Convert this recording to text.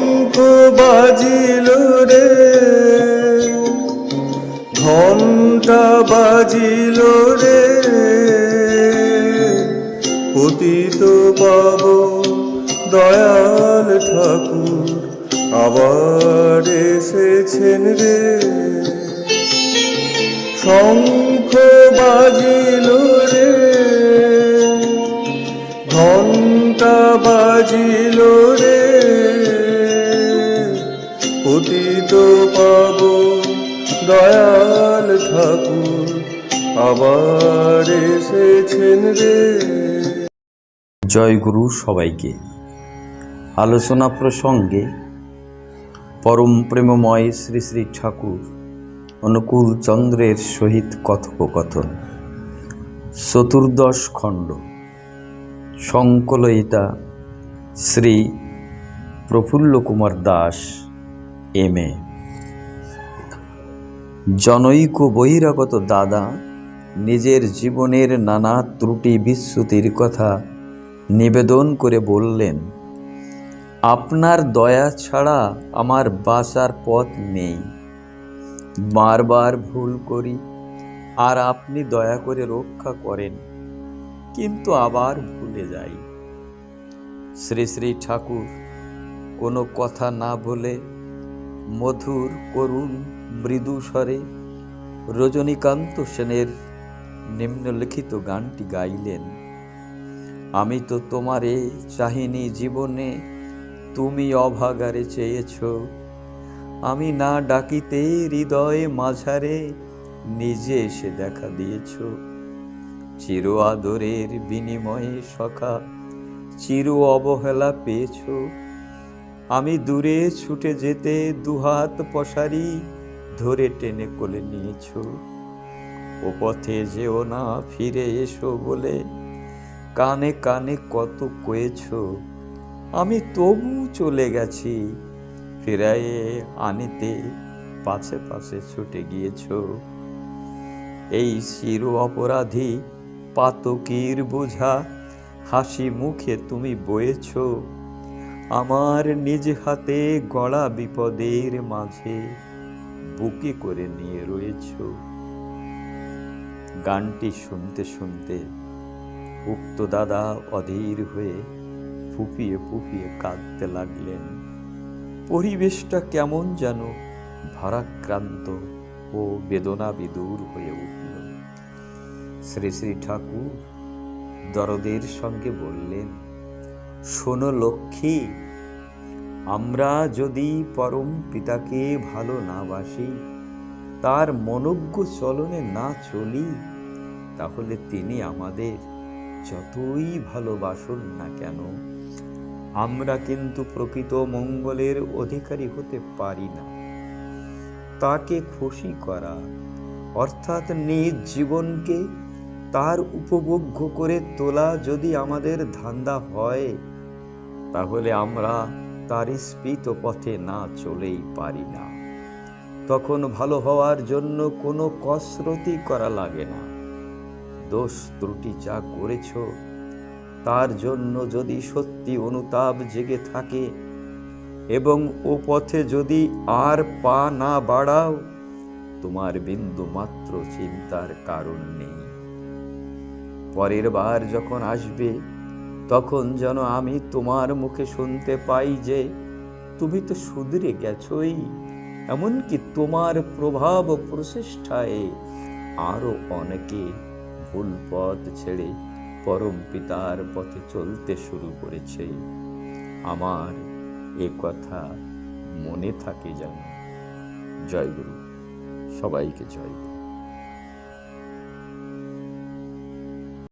শঙ্খ বাজিল রে। ঘণ্টা বাজিল রে। পতিত পাব দয়াল ঠাকুর, আবার এসেছেন রে। শঙ্খ বাজিল রে। ঘণ্টা বাজিল রে। পতিত পাব দয়াল ঠাকুর, আবার এসেছেন রে। জয় গুরু সবাইকে। আলোচনা প্রসঙ্গে পরম প্রেমময় শ্রী শ্রী ঠাকুর অনুকূল চন্দ্রের সহিত কথোপকথন। চতুর্দশ খণ্ড। সংকলয়িতা শ্রী প্রফুল্ল কুমার দাস। এম এ জনৈক বহিরাগত দাদা, নিজের জীবনের নানা ত্রুটি বিচ্যুতির কথা নিবেদন করে বললেন, আপনার দয়া ছাড়া আমার বাঁচার পথ নেই। বারবার ভুল করি আর আপনি দয়া করে রক্ষা করেন, কিন্তু আবার ভুলে যাই। শ্রী শ্রী ঠাকুর কোনো কথা না বলে মধুর করুণ মৃদু স্বরে রজনীকান্ত সেনের নিম্নলিখিত গানটি গাইলেন, আমি তো তোমারে চাহিনি জীবনে, তুমি অভাগারে চেয়েছ। আমি না ডাকিতে হৃদয়ে মাঝারে, নিজে এসে দেখা দিয়েছ। চির আদরের বিনিময়ে সখা, চির অবহেলা পেয়েছ। আমি দূরে ছুটে যেতে দুহাত পশারি ধরে টেনে কোলে নিয়েছ। ও পথে যেও না, ফিরে এসো বলে কানে কানে কত কয়েছ। আমি তবু চলে গেছি, ফিরায়ে আনিতে পাশে পাশে ছুটে গিয়েছ। এই চির অপরাধী পাতকির বোঝা হাসি মুখে তুমি বয়েছ। আমার নিজ হাতে গড়া বিপদের মাঝে বুকে করে নিয়ে রয়েছ। গানটি শুনতে শুনতে উক্ত দাদা অধীর হয়ে ফুপিয়ে ফুপিয়ে কাঁদতে লাগলেন। পরিবেশটা কেমন যেন ভারাক্রান্ত ও বেদনা বিদূর হয়ে উঠল। শ্রী শ্রী ঠাকুর দরদের সঙ্গে বললেন শোনো লক্ষ্মী, আমরা যদি পরম পিতাকে ভালো না বাসি, তার মনজ্ঞ চলনে না চলি, তাহলে তিনি আমাদের যতই ভালোবাসুন না কেন। আমরা কিন্তু প্রকৃত মঙ্গলের অধিকারী হতে পারি না। তাকে খুশি করা, অর্থাৎ নিজ জীবনকে তার উপভোগ্য করে তোলা যদি আমাদের ধান্দা হয় তাহলে আমরা তার স্ফীত পথে না চলেই পারি না। তখন ভালো হওয়ার জন্য কোনো কসরতি করা লাগে না। দোষ ত্রুটি যা করেছ, তার জন্য যদি সত্যি অনুতাপ জেগে থাকে এবং ও পথে যদি আর পা না বাড়াও, তোমার বিন্দু মাত্র চিন্তার কারণ নেই। পরের বার যখন আসবে তখন যেন আমি তোমার মুখে শুনতে পাই যে তুমি তো সুদরে গেছই, এমনকি তোমার প্রভাব প্রচেষ্টায় আরও অনেকে ভুল পথ ছেড়ে পরম পিতার পথে চলতে শুরু করেছে। আমার এ কথা মনে থাকে যেন। জয় গুরু, সবাইকে জয়। গুরু